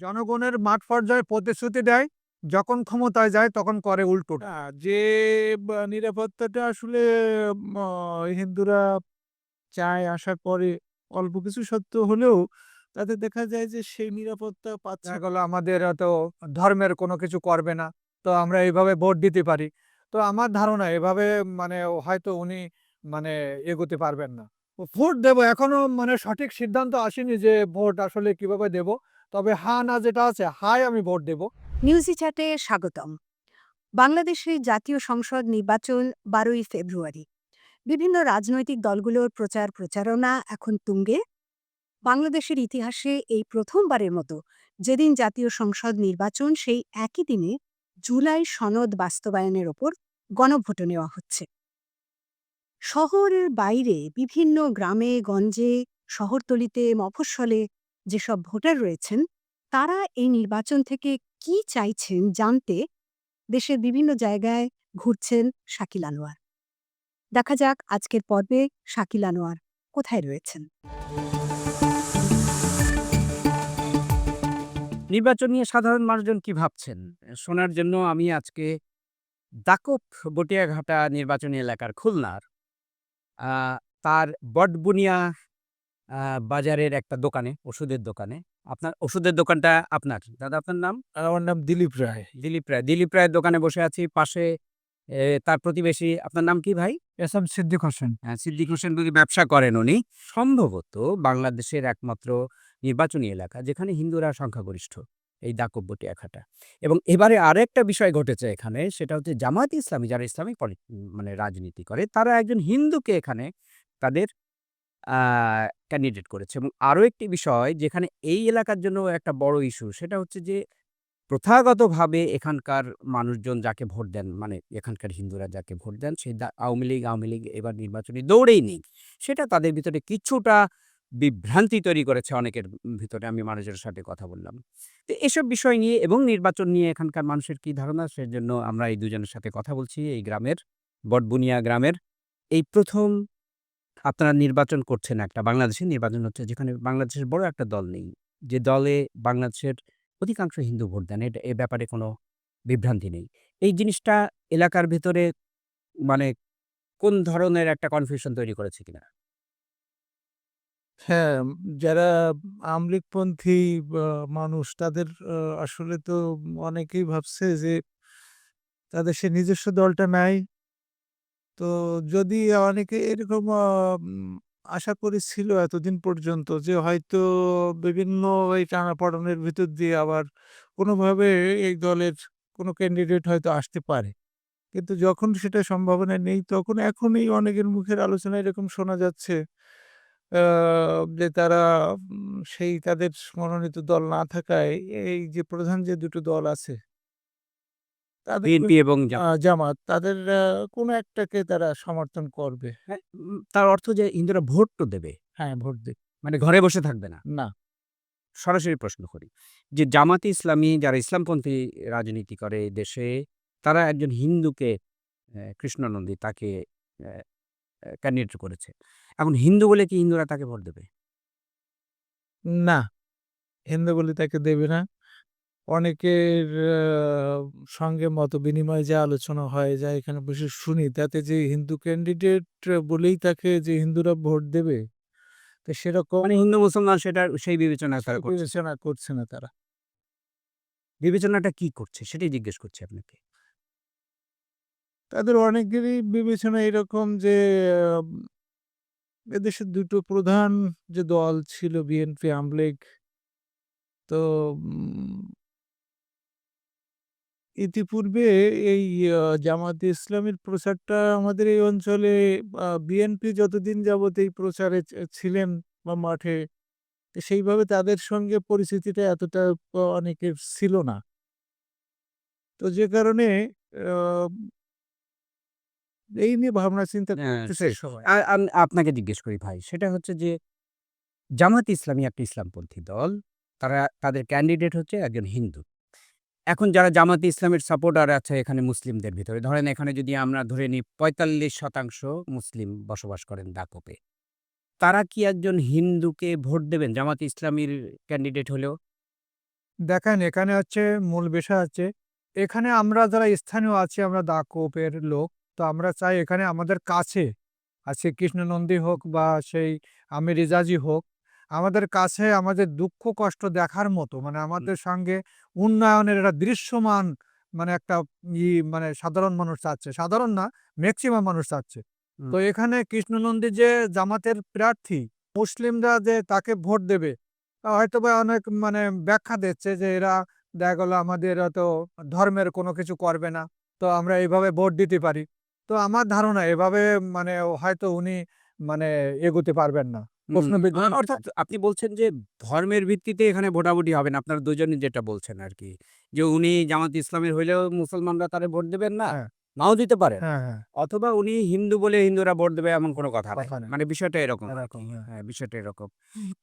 জনগণের মাঠ পর্যায়ে প্রতিশ্রুতি দেয় যখন ক্ষমতায় যায় তখন করে উল্টো যে নিরাপত্তাটা আসলে হিন্দুরা চায় আসার পরে অল্প কিছু সত্য হলেও তাতে দেখা যায় যে সেই নিরাপত্তা পাচ্ছে। গেলো আমাদের তো ধর্মের কোনো কিছু করবে না তো আমরা এইভাবে ভোট দিতে পারি। তো আমার ধারণা এভাবে মানে হয়তো উনি মানে এগোতে পারবেন না। ভোট দেবো এখনও মানে সঠিক সিদ্ধান্ত আসেনি যে ভোট আসলে কীভাবে দেব। তবে হা না যেটা আছে হাই আমি ভোট দেব। নিউজি চ্যাটে স্বাগতম। বাংলাদেশের জাতীয় সংসদ নির্বাচন বারোই ফেব্রুয়ারি। বিভিন্ন রাজনৈতিক দলগুলোর প্রচার প্রচারণা এখন তুঙ্গে। বাংলাদেশের ইতিহাসে এই প্রথমবারের মতো যেদিন জাতীয় সংসদ নির্বাচন, সেই একই দিনে জুলাই সনদ বাস্তবায়নের ওপর গণভোট নেওয়া হচ্ছে। শহরের বাইরে বিভিন্ন গ্রামে, গঞ্জে, শহরতলিতে, মফস্বলে যেসব ভোটার রয়েছেন, তারা এই নির্বাচন থেকে কি চাইছেন জানতে দেশের বিভিন্ন জায়গায় ঘুরছেন শাকিল আনোয়ার। দেখা যাক আজকের পর্বে শাকিল আনোয়ার কোথায় রয়েছেন। নির্বাচন নিয়ে সাধারণ মানুষজন কি ভাবছেন? শোনার জন্য আমি আজকে দাকপ বটিয়াঘাটা নির্বাচনী এলাকার খুলনার তার বটবুনিয়া বাজারের একটা দোকানে ওষুধের দোকানে। আপনার ওষুধের দোকানটা আপনার। দাদা আপনার নাম? আমার নাম দিলীপ রায়। দিলীপ রায়। দিলীপ রায়ের দোকানে বসে আছি পাশে তার প্রতিবেশী। আপনার নাম কি ভাই? S M Siddique Hossain. হ্যাঁ সিদ্দিক হোসেন যদি ব্যবসা করেন উনি। সম্ভবত বাংলাদেশের একমাত্র নির্বাচনী এলাকা যেখানে হিন্দুরা সংখ্যাগরিষ্ঠ এই দাকব্যটি একাটা এবং এবারে আরেকটা বিষয় ঘটেছে এখানে সেটা হচ্ছে জামায়াত ইসলামী যারা ইসলামিক মানে রাজনীতি করে তারা একজন হিন্দুকে এখানে তাদের ক্যান্ডিডেট করেছে। এবং আরও একটি বিষয়, যেখানে এই এলাকার জন্য একটা বড় ইস্যু সেটা হচ্ছে যে, প্রথাগতভাবে এখানকার মানুষজন যাকে ভোট দেন মানে এখানকার হিন্দুরা যাকে ভোট দেন সেই আওয়ামী লীগ আওয়ামী লীগ এবার নির্বাচনী দৌড়েই নেই সেটা তাদের ভিতরে কিছুটা বিভ্রান্তি তৈরি করেছে অনেকের ভিতরে, আমি মানুষের সাথে কথা বললাম। তো এসব বিষয় নিয়ে এবং নির্বাচন নিয়ে এখানকার মানুষের কি ধারণা, সেজন্য আমরা এই দুজনের সাথে কথা বলছি, এই গ্রামের বটবুনিয়া গ্রামের। এই প্রথম আপনারা নির্বাচন করছেন একটা, বাংলাদেশের নির্বাচন হচ্ছে যেখানে বাংলাদেশের বড় একটা দল নেই। যে দলে বাংলাদেশের অধিকাংশ হিন্দু ভোট দেন, এটা, এ ব্যাপারে কোনো বিভ্রান্তি নেই। এই জিনিসটা এলাকার ভিতরে মানে কোন ধরনের একটা কনফিউশন তৈরি করেছে কিনা? হ্যাঁ যারা আমলিকপন্থী মানুষ তাদের আসলে তো অনেকেই ভাবছে যে তাদের সে নিজস্ব দলটা নাই। তো যদি অনেকে এরকম আশা করেছিল এতদিন পর্যন্ত যে হয়তো বিভিন্ন এই টানাপড়েনের ভিতর দিয়ে আবার কোনোভাবে এই দলের কোনো ক্যান্ডিডেট হয়তো আসতে পারে। কিন্তু যখন সেটা সম্ভাবনা নেই, তখন এখনই অনেকের মুখের আলোচনা এরকম শোনা যাচ্ছে যে তারা সেই তাদের মনোনীত দল না থাকায় এই যে প্রধান যে দুটো দল আছে তাদের বিএনপি এবং জামাত। আহ, জামাত তাদের আহ, কোনো একটাকে তারা সমর্থন করবে? হ্যাঁ, উম, তার অর্থ যে হিন্দুরা ভোট তো দেবে। হ্যাঁ ভোট দিক মানে ঘরে বসে থাকবে না। না। সরাসরি প্রশ্ন করি। যে জামাতে ইসলামী যারা ইসলামপন্থী রাজনীতি করে এই দেশে তারা একজন হিন্দুকে আহ, কৃষ্ণনন্দী তাকে ক্যান্ডিডেট করেছে। এখন হিন্দু বলে কি হিন্দুরা তাকে ভোট দেবে? না। হিন্দু বলে তাকে দেবে না। অনেকের সঙ্গে মত বিনিময় যে আলোচনা হয় যা এখানে বসে শুনি তাতে যে হিন্দু ক্যান্ডিডেট বলেই তাকে যে হিন্দুরা ভোট দেবে তো সেরকম মানে হিন্দু মুসলমান সেটা সেই বিবেচনা তারা বিবেচনা করছে না তারা। বিবেচনাটা কি করছে সেটাই জিজ্ঞেস করছি আপনাকে। তাদের অনেকেরই বিবেচনা এরকম যে এদেশের দুটো প্রধান যে দল ছিল বিএনপি আমলেগ তো ইতিপূর্বে এই আহ, জামাতে ইসলামের প্রচারটা আমাদের এই অঞ্চলে বিএনপি যতদিন যাবত এই প্রচারে ছিলেন বা মাঠে তো সেইভাবে তাদের সঙ্গে পরিস্থিতিটা এতটা আহ, অনেকের ছিল না। তো যে কারণে আহ, এই নিয়ে ভাবনা চিন্তা হ্যাঁ, করতেছে সবাই। আম- আপনাকে জিজ্ঞেস করি ভাই সেটা হচ্ছে যে জামাত ইসলামী একটা ইসলামপন্থী দল তারা তাদের ক্যান্ডিডেট হচ্ছে একজন হিন্দু। এখন যারা জামাতে ইসলামের সাপোর্টার আছে এখানে মুসলিমদের ভিতরে, ধরেন এখানে যদি আমরা ধরে নিই পঁয়তাল্লিশ শতাংশ মুসলিম বসবাস করেন দাকপে, তারা কি একজন হিন্দুকে ভোট দেবেন জামাত ইসলামীর ক্যান্ডিডেট হলেও? দেখেন, এখানে হচ্ছে মূল বিষয় আছে এখানে আমরা যারা স্থানীয় আছি, আমরা দাকোপের লোক, তো আমরা চাই এখানে আমাদের কাছে আজকে কৃষ্ণনন্দী হোক বা সেই আমি রিজাজি হোক আমাদের কাছে আমাদের দুঃখ কষ্ট দেখার মতো মানে আমাদের সঙ্গে উন্নয়নের একটা দৃশ্যমান মানে একটা ই মানে সাধারণ মানুষ চাচ্ছে। সাধারণ না ম্যাক্সিমাম মানুষ চাচ্ছে। তো এখানে কৃষ্ণনন্দী যে জামাতের প্রার্থী মুসলিমরা যে তাকে ভোট দেবে তা হয়তো বা অনেক মানে ব্যাখ্যা দিচ্ছে যে এরা দেখা গেলো আমাদের হয়তো ধর্মের কোনো কিছু করবে না তো আমরা এইভাবে ভোট দিতে পারি। তো আমার ধারণা এভাবে মানে হয়তো উনি মানে এগোতে পারবেন না। প্রশ্নবিদ্ধ অর্থাৎ আপনি বলছেন যে ধর্মের ভিত্তিতে এখানে ভোটাভুটি হবে না আপনারা দুজনই যেটা বলছেন আর কি যে উনি জামাত ইসলামের হইলেও মুসলমানরা তারে ভোট দেবেন না হ্যাঁ। নাও দিতে পারেন। হ্যাঁ হ্যাঁ। অথবা উনি হিন্দু বলে হিন্দুরা ভোট দেবে এমন কোনো কথা মানে বিষয়টা এরকম এরকম, হ্যাঁ। বিষয়টা এরকম।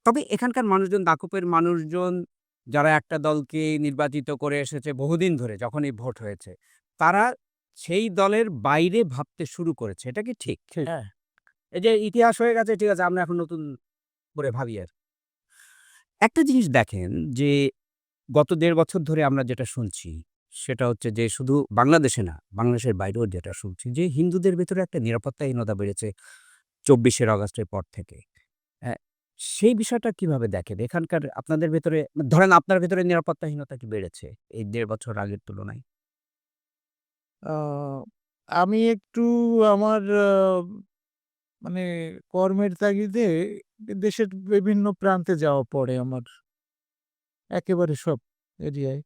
তবে এখানকার মানুষজন দাকুপের মানুষজন যারা একটা দলকে নির্বাচিত করে এসেছে বহুদিন ধরে যখনই ভোট হয়েছে তারা সেই দলের বাইরে ভাবতে শুরু করেছে। এটা কি ঠিক? ঠিক। হ্যাঁ। এই যে ইতিহাস হয়ে গেছে, ঠিক আছে, আমরা এখন নতুন করে ভাবি আর। একটা জিনিস দেখেন যে, গত দেড় বছর ধরে আমরা যেটা শুনছি, সেটা হচ্ছে যে, শুধু বাংলাদেশে না, বাংলাদেশের বাইরেও যেটা শুনছি যে, হিন্দুদের ভেতরে একটা নিরাপত্তাহীনতা বেড়েছে চব্বিশের আগস্টের পর থেকে। সেই বিষয়টা কীভাবে দেখেন? এখানকার আপনাদের ভেতরে, ধরেন আপনার ভেতরে নিরাপত্তাহীনতা কি বেড়েছে এই দেড় বছর আগের তুলনায়? আমি একটু আমার মানে কর্মের তাগিদে দেশের বিভিন্ন প্রান্তে যাওয়া পড়ে আমার। একেবারে সব এরিয়ায়।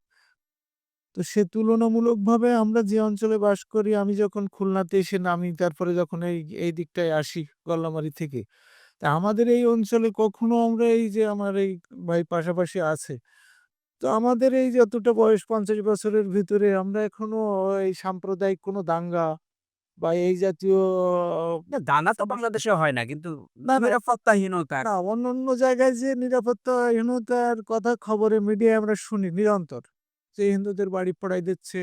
তো সে তুলনামূলকভাবে আমরা যে অঞ্চলে বাস করি, আমি যখন খুলনাতে এসে নামি, তারপরে যখন এই এই দিকটায় আসি গল্লামারি থেকে, তা আমাদের এই অঞ্চলে কখনো আমরা এই যে আমার এই ভাই পাশাপাশি আছে, তো আমাদের এই যতটা বয়স পঞ্চাশ বছরের ভিতরে আমরা এখনও এই সাম্প্রদায়িক কোনো দাঙ্গা বা এই জাতীয় না দানা তো বাংলাদেশে হয় না কিন্তু না, না। নিরাপত্তাহীনতা না অন্য অন্য জায়গায় যে নিরাপত্তাহীনতার কথা খবরে মিডিয়ায় আমরা শুনি নিরন্তর। যে হিন্দুদের বাড়ি পড়াই দিচ্ছে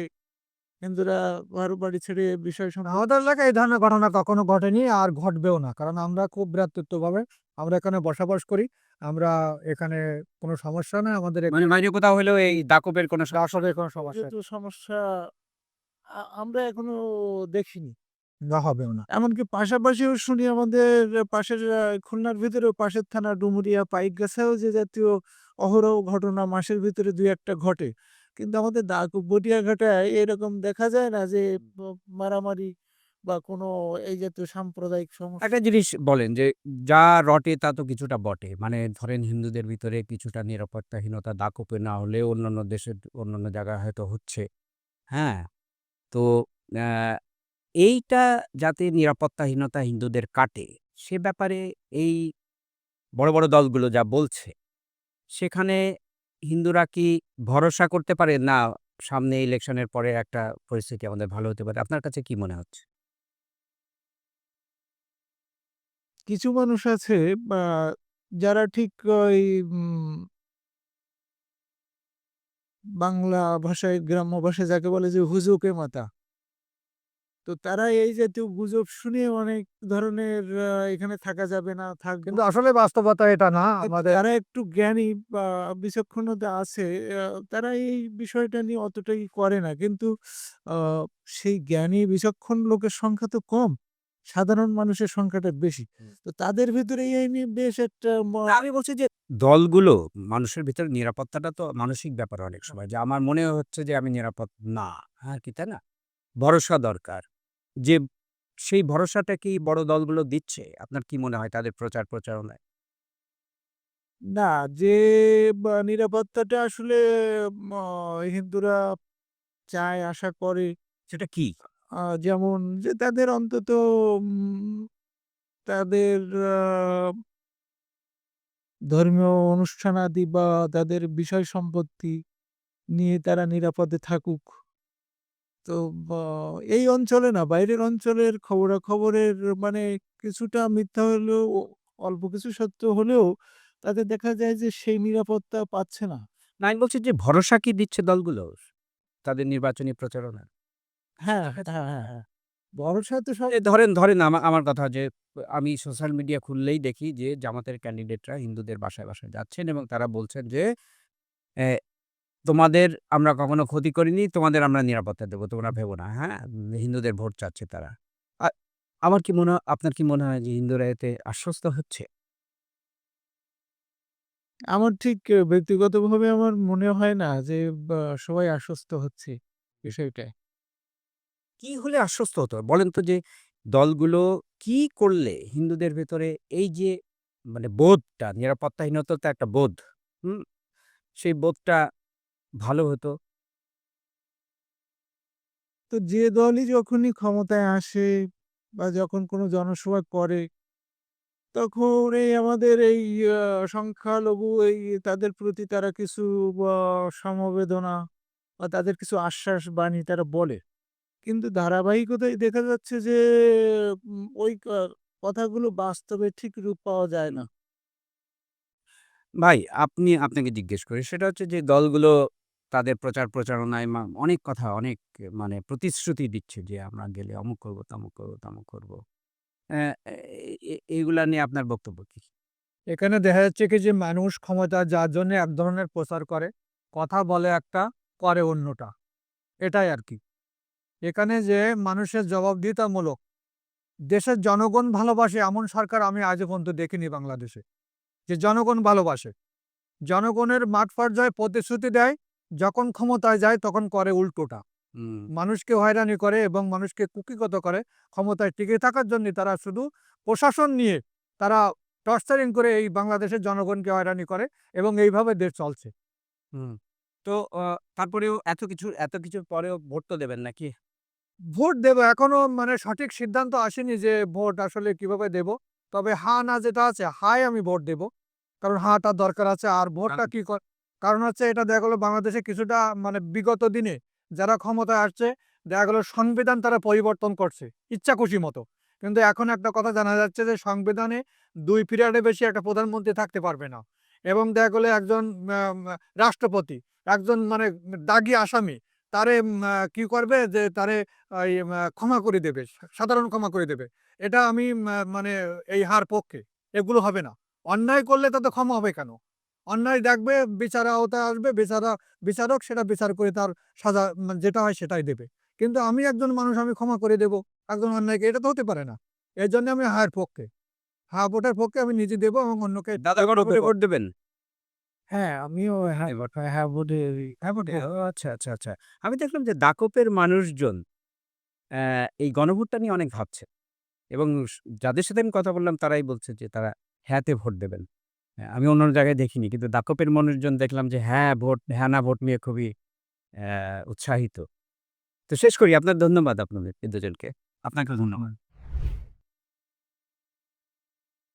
হিন্দুরা ঘর বাড়ি ছেড়ে বিষয় সম্পর্কে আমাদের এলাকায় এই ধরনের ঘটনা কখনো ঘটেনি আর ঘটবেও না কারণ আমরা খুব ভ্রাতৃত্বভাবে আমরা এখানে বসবাস করি আমরা এখানে কোনো সমস্যা নেই আমাদের এখানে মানে কোথাও হলেও এই দাকুবের কোনো সমস্যা আসলে কোনো সমস্যা যেহেতু সমস্যা আ- আমরা এখনও দেখিনি। না হবেও না। এমনকি পাশাপাশিও শুনি আমাদের পাশের খুলনার ভিতরেও পাশের থানা ডুমুরিয়া পাইকগাছাও যে জাতীয় অহরহ ঘটনা মাসের ভিতরে দুই একটা ঘটে। কিন্তু আমাদের বটিয়া ঘাটায় এরকম দেখা যায় না যে মারামারি বা কোনো এই জাতীয় সাম্প্রদায়িক সমস্যা। একটা জিনিস বলেন যে যা রটে তা তো কিছুটা বটে। মানে ধরেন হিন্দুদের ভিতরে কিছুটা নিরাপত্তাহীনতা দাকুপে না হলে অন্যান্য দেশের অন্যান্য জায়গায় হয়তো হচ্ছে। হ্যাঁ? তো এইটা যাতে নিরাপত্তাহীনতা হিন্দুদের কাটে, সে ব্যাপারে এই বড় বড় দলগুলো যা বলছে, সেখানে হিন্দুরা কি ভরসা করতে পারে? না, সামনে ইলেকশনের পরে একটা পরিস্থিতি আমাদের ভালো হতে পারে। আপনার কাছে কি মনে হচ্ছে? কিছু মানুষ আছে যারা ঠিক ওই বাংলা ভাষায়, গ্রাম্য ভাষায় যাকে বলে যে হুজুকে মাতা। তো তারা এই জাতীয় গুজব শুনে অনেক ধরনের এখানে থাকা যাবে না থাকবে কিন্তু আসলে বাস্তবতা এটা না আমাদের যারা একটু জ্ঞানী বা বিচক্ষণতা আছে তারা এই বিষয়টা নিয়ে অতটাই করে না। কিন্তু সেই জ্ঞানী বিচক্ষণ লোকের সংখ্যা তো কম সাধারণ মানুষের সংখ্যাটা বেশি। তো তাদের ভিতরে এই নিয়ে বেশ একটা আমি বলছি যে দলগুলো মানুষের ভিতরে নিরাপত্তাটা তো মানসিক ব্যাপার অনেক সময়। যে আমার মনে হচ্ছে যে আমি নিরাপদ না হ্যাঁ কি তাই না? ভরসা দরকার। যে সেই ভরসাটা কি বড় দলগুলো দিচ্ছে আপনার কি মনে হয় তাদের প্রচার প্রচারণায়? না যে নিরাপত্তাটা আসলে হিন্দুরা চায় আশা করে। সেটা কি? যেমন যে তাদের অন্তত তাদের ধর্মীয় অনুষ্ঠানাদি বা তাদের বিষয় সম্পত্তি নিয়ে তারা নিরাপদে থাকুক। তো বা, এই অঞ্চলে না বাইরের অঞ্চলের খবরাখবরের মানে কিছুটা মিথ্যা হলেও অল্প কিছু সত্য হলেও তাদের দেখা যায় যে সেই নিরাপত্তা পাচ্ছে না। না আমি বলছি যে ভরসা কি দিচ্ছে দলগুলো? তাদের নির্বাচনী প্রচারণা হ্যাঁ হ্যাঁ হ্যাঁ হ্যাঁ ভরসা তো সব এ ধরেন ধরেন আমা- আমার কথা যে আমি সোশ্যাল মিডিয়া খুললেই দেখি যে জামাতের ক্যান্ডিডেটরা হিন্দুদের বাসায় বাসায় যাচ্ছেন এবং তারা বলছেন যে তোমাদের আমরা কখনো ক্ষতি করিনি তোমাদের আমরা নিরাপত্তা দেবো তোমরা ভেবো না হ্যাঁ? হিন্দুদের ভোট চাচ্ছে তারা। আমার কি মনে হয় আপনার কি মনে হয় যে হিন্দুরা এতে আশ্বস্ত হচ্ছে? আমার ঠিক ব্যক্তিগতভাবে আমার মনে হয় না যে সবাই আশ্বস্ত হচ্ছে বিষয়টায়। কি হলে আশ্বস্ত হতো? বলেন তো যে দলগুলো কি করলে হিন্দুদের ভেতরে এই যে মানে বোধটা নিরাপত্তাহীনতা একটা বোধ হুম? সেই বোধটা ভালো হতো। তো যে দলই যখনই ক্ষমতায় আসে বা যখন কোনো জনসভা করে তখন এই আমাদের এই সংখ্যালঘু এই তাদের প্রতি তারা কিছু সমবেদনা বা তাদের কিছু আশ্বাস বাণী তারা বলে। কিন্তু ধারাবাহিকতায় দেখা যাচ্ছে যে ওই কথাগুলো বাস্তবে ঠিক রূপ পাওয়া যায় না। ভাই আপনি আপনাকে জিজ্ঞেস করি সেটা হচ্ছে যে দলগুলো তাদের প্রচার প্রচারণায় অনেক কথা, অনেক মানে প্রতিশ্রুতি দিচ্ছে যে আমরা গেলে অমুক করব, তামুক করব তামুক করব। এইগুলা নিয়ে আপনার বক্তব্য কি? এখানে দেখা যাচ্ছে কি যে মানুষ ক্ষমতা যার জন্য এক ধরনের প্রচার করে, কথা বলে একটা, করে অন্যটা। এটাই আর কি। এখানে যে মানুষের জবাবদিহিতামূলক, দেশের জনগণ ভালোবাসে এমন সরকার আমি আজ পর্যন্ত দেখিনি বাংলাদেশে। যে জনগণ ভালোবাসে। জনগণের মাঠ পর্যায়ে প্রতিশ্রুতি দেয় যখন ক্ষমতায় যায় তখন করে উল্টোটা। মানুষকে হয়রানি করে এবং মানুষকে কুকিগত করে ক্ষমতায় টিকে থাকার জন্য তারা শুধু প্রশাসন নিয়ে তারা টর্চারিং করে এই বাংলাদেশের জনগণকে হয়রানি করে এবং এইভাবে দেশ চলছে। হুম। তো তারপরেও এত কিছু এত কিছুর পরেও ভোট তো দেবেন নাকি? ভোট দেব এখনও মানে সঠিক সিদ্ধান্ত আসেনি যে ভোট আসলে কীভাবে দেব। তবে হা না যেটা আছে হাই আমি ভোট দেব। কারণ হাটা দরকার আছে আর ভোটটা কি কর- কারণ হচ্ছে এটা দেখা গেলো বাংলাদেশে কিছুটা মানে বিগত দিনে যারা ক্ষমতায় আসছে, দেখা গেলো সংবিধান তারা পরিবর্তন করছে, ইচ্ছা খুশি মতো। কিন্তু এখন একটা কথা জানা যাচ্ছে যে সংবিধানে দুই পিরিয়ডে বেশি একটা প্রধানমন্ত্রী থাকতে পারবে না। এবং দেখা গেলো একজন রাষ্ট্রপতি, একজন মানে দাগি আসামি, তারে কি করবে যে তারে ক্ষমা করে দেবে, সাধারণ ক্ষমা করে দেবে। এটা আমি মানে এই হার পক্ষে, এগুলো হবে না। অন্যায় করলে তাতে ক্ষমা হবে কেন? অন্যায় দেখবে বিচার আওতায় আসবে বিচারা বিচারক সেটা বিচার করে তার সাজা যেটা হয় সেটাই দেবে। কিন্তু আমি একজন মানুষ আমি ক্ষমা করে দেব একজন অন্যায়কে এটা তো হতে পারে না। এর জন্য আমি হায়ের পক্ষে। হা ভোটের পক্ষে আমি নিজে দেবো এবং অন্যকে দাদা ভোটে ভোট দেবেন? হ্যাঁ আমিও হ্যাঁ হ্যাঁ ভোটে। হ্যাঁ ভোটে ও আচ্ছা আচ্ছা আচ্ছা। আমি দেখলাম যে দাকপের মানুষজন আহ, এই গণভোটটা নিয়ে অনেক ভাবছে। এবং যাদের সাথে আমি কথা বললাম তারাই বলছে যে তারা হ্যাঁতে ভোট দেবেন। হ্যাঁ, আমি অন্য জায়গায় দেখিনি। কিন্তু দাকপের মানুষজন দেখলাম যে হ্যাঁ ভোট হ্যাঁ না ভোট নিয়ে খুবই উৎসাহিত। তো শেষ করি। আপনার ধন্যবাদ আপনাদের এই দুজনকে। আপনাকে ধন্যবাদ।